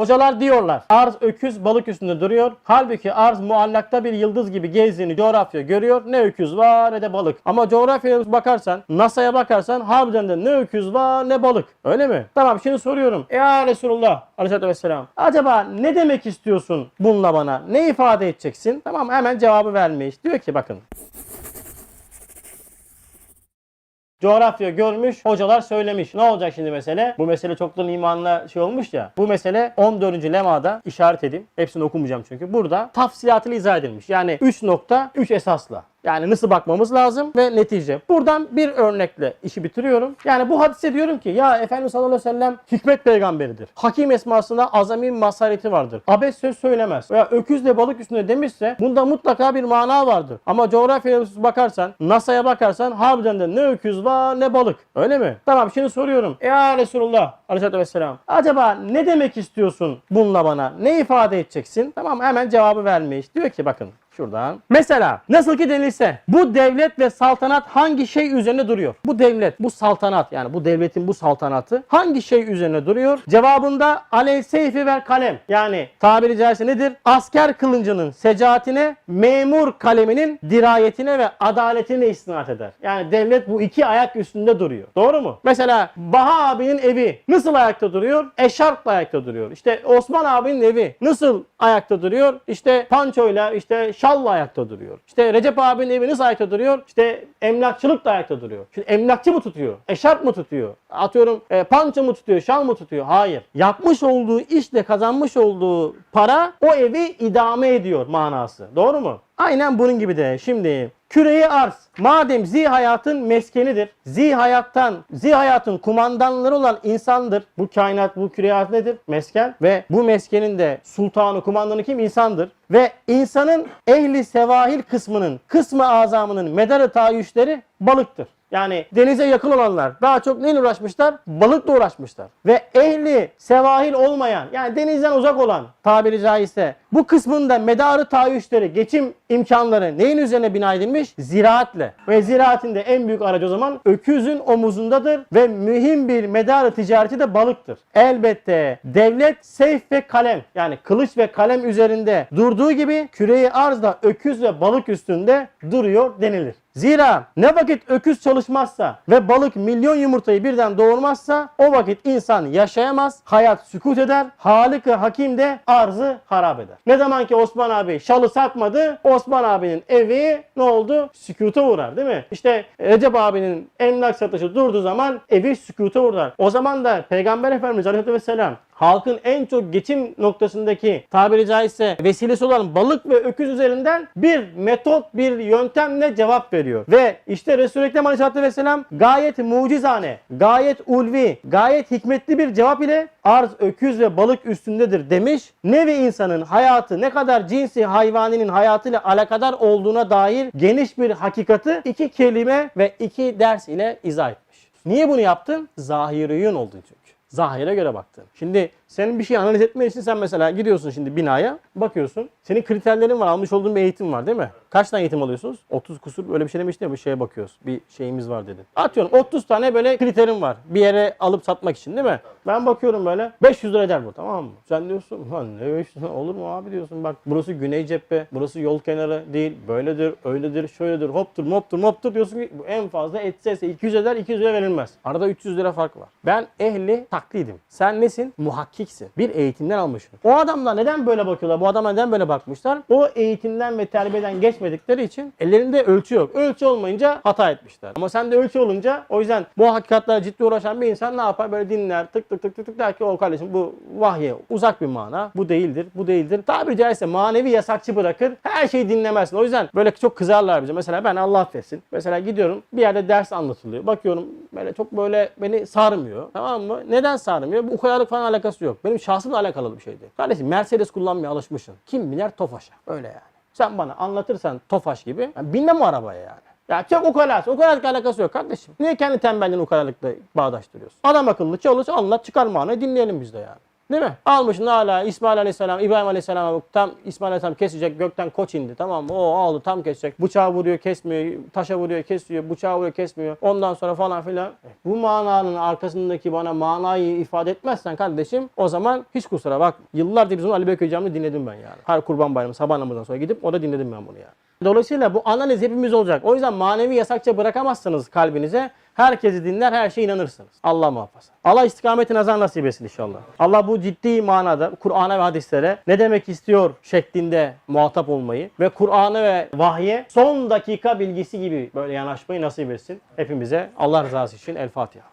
Hocalar diyorlar arz öküz balık üstünde duruyor. Halbuki arz muallakta bir yıldız gibi gezdiğini coğrafya görüyor. Ne öküz var ne de balık. Ama coğrafyaya bakarsan NASA'ya bakarsan harbiden de ne öküz var ne balık. Öyle mi? Tamam şimdi soruyorum. Ya Resulullah aleyhissalatü vesselam. Acaba ne demek istiyorsun bununla bana? Ne ifade edeceksin? Tamam hemen cevabı vermiş. Diyor ki bakın. Coğrafya görmüş, hocalar söylemiş. Ne olacak şimdi mesele? Bu mesele çoktan imanla şey olmuş ya. Bu mesele 14. lemada işaret edeyim. Hepsini okumayacağım çünkü. Burada tafsilatıyla izah edilmiş. Yani 3 nokta 3 esasla. Yani nasıl bakmamız lazım ve netice. Buradan bir örnekle işi bitiriyorum. Yani bu hadise diyorum ki ya Efendimiz sallallahu aleyhi ve sellem hikmet peygamberidir. Hakim esmasında azami masareti vardır. Abes söz söylemez. Veya öküzle balık üstünde demişse bunda mutlaka bir mana vardır. Ama coğrafyaya bakarsan, NASA'ya bakarsan harbiden de ne öküz var ne balık. Öyle mi? Tamam şimdi soruyorum. Ya Resulullah aleyhissalatü vesselam. Acaba ne demek istiyorsun bununla bana? Ne ifade edeceksin? Tamam hemen cevabı vermiş. Diyor ki bakın Şuradan. Mesela nasıl ki denilse bu devlet ve saltanat hangi şey üzerine duruyor? Bu devlet, bu saltanat yani bu devletin bu saltanatı hangi şey üzerine duruyor? Cevabında aleyh seyfi ver kalem. Yani tabiri caizse nedir? Asker kılıncının secaatine, memur kaleminin dirayetine ve adaletine istinat eder. Yani devlet bu iki ayak üstünde duruyor. Doğru mu? Mesela Baha abinin evi nasıl ayakta duruyor? Eşarpla ayakta duruyor. İşte Osman abinin evi nasıl ayakta duruyor? İşte pançoyla, işte şalla ayakta duruyor. İşte Recep abinin evi nasıl ayakta duruyor? İşte emlakçılık da ayakta duruyor. Şimdi emlakçı mı tutuyor? Eşarp mı tutuyor? Atıyorum e, panço mu tutuyor? Şal mı tutuyor? Hayır. Yapmış olduğu işle kazanmış olduğu para o evi idame ediyor manası. Doğru mu? Aynen bunun gibi de. Şimdi küreyi arz. Madem zi hayatın meskenidir. Zi hayattan, zi hayatın kumandanları olan insandır. Bu kainat, bu küre hayat nedir? Mesken. Ve bu meskenin de sultanı, kumandanı kim? İnsandır. Ve insanın ehli sevahil kısmının, kısmı azamının medarı tayyüşleri balıktır. Yani denize yakın olanlar daha çok neyle uğraşmışlar? Balıkla uğraşmışlar. Ve ehli sevahil olmayan yani denizden uzak olan tabiri caizse bu kısmında medarı tayyüşleri, geçim imkanları neyin üzerine bina edilmiş? Ziraatle. Ve ziraatin de en büyük aracı o zaman öküzün omuzundadır ve mühim bir medarı ticareti de balıktır. Elbette devlet seyf ve kalem yani kılıç ve kalem üzerinde durduğu gibi küreyi arzda öküz ve balık üstünde duruyor denilir. Zira ne vakit öküz çalışmazsa ve balık milyon yumurtayı birden doğurmazsa o vakit insan yaşayamaz, hayat sükut eder, Halık-ı Hakim de arzı harap eder. Ne zaman ki Osman abi şalı satmadı, Osman abinin evi ne oldu? Sükuta uğrar değil mi? İşte Recep abinin emlak satışı durduğu zaman evi sükuta uğrar. O zaman da Peygamber Efendimiz Aleyhisselatü Vesselam halkın en çok geçim noktasındaki tabiri caizse vesilesi olan balık ve öküz üzerinden bir metot, bir yöntemle cevap veriyor. Ve işte Resul-i Ekrem Aleyhisselatü Vesselam gayet mucizane, gayet ulvi, gayet hikmetli bir cevap ile arz öküz ve balık üstündedir demiş. Nevi insanın hayatı ne kadar cinsi hayvaninin hayatıyla alakadar olduğuna dair geniş bir hakikati iki kelime ve iki ders ile izah etmiş. Niye bunu yaptın? Zahiriyun oldun çünkü. Zahire göre baktın. Şimdi senin bir şey analiz etmen için sen mesela gidiyorsun şimdi binaya bakıyorsun. Senin kriterlerin var almış olduğun bir eğitim var değil mi? Kaç tane eğitim alıyorsunuz? 30 kusur öyle bir şey demiştin ya bir şeye bakıyoruz. Bir şeyimiz var dedin. Atıyorum 30 tane böyle kriterim var. Bir yere alıp satmak için değil mi? Ben bakıyorum böyle 500 lira eder bu tamam mı? Sen diyorsun lan ne 500 lira olur mu abi diyorsun bak burası güney cephe burası yol kenarı değil böyledir öyledir şöyledir hoptur moptur moptur diyorsun ki bu en fazla etse 200 eder 200 lira verilmez. Arada 300 lira fark var. Ben ehli taklidim. Sen nesin? Muhakkiksin. Bir eğitimden almışsın. O adamlar neden böyle bakıyorlar? Bu adamlar neden böyle bakmışlar? O eğitimden ve terbiyeden geçmedikleri için ellerinde ölçü yok. Ölçü olmayınca hata etmişler. Ama sen de ölçü olunca o yüzden bu hakikatlerle ciddi uğraşan bir insan ne yapar? Böyle dinler tık tık tık tık tık der ki o kardeşim bu vahye uzak bir mana. Bu değildir. Bu değildir. Tabiri caizse manevi yasakçı bırakır. Her şeyi dinlemezsin. O yüzden böyle çok kızarlar bize. Mesela ben Allah affetsin. Mesela gidiyorum bir yerde ders anlatılıyor. Bakıyorum böyle çok böyle beni sarmıyor. Tamam mı? Neden sarmıyor? Bu ukalalık falan alakası yok. Benim şahsımla alakalı bir şeydi. Kardeşim Mercedes kullanmaya alışmışsın. Kim biner Tofaş'a. Öyle yani. Sen bana anlatırsan Tofaş gibi ben binmem o arabaya yani. Ya çok ukalas. Ukalalıkla alakası yok kardeşim. Niye kendi tembelliğini ukalalıkla bağdaştırıyorsun? Adam akıllı çalış anlat çıkar manayı dinleyelim biz de yani. Değil mi? Almış hala İsmail Aleyhisselam, İbrahim Aleyhisselam tam İsmail Aleyhisselam kesecek gökten koç indi tamam mı? O aldı tam kesecek. Bıçağı vuruyor kesmiyor, taşa vuruyor kesiyor, bıçağı vuruyor kesmiyor. Ondan sonra falan filan. Bu mananın arkasındaki bana manayı ifade etmezsen kardeşim o zaman hiç kusura bak. Yıllardır bizim Ali Bekir Hocam'ı dinledim ben yani. Her kurban bayramı sabah namazından sonra gidip o da dinledim ben bunu yani. Dolayısıyla bu analiz hepimiz olacak. O yüzden manevi yasakça bırakamazsınız kalbinize. Herkesi dinler, her şeye inanırsınız. Allah muhafaza. Allah istikameti nazar nasip etsin inşallah. Allah bu ciddi manada Kur'an'a ve hadislere ne demek istiyor şeklinde muhatap olmayı ve Kur'an'a ve vahye son dakika bilgisi gibi böyle yanaşmayı nasip etsin hepimize. Allah rızası için El Fatiha.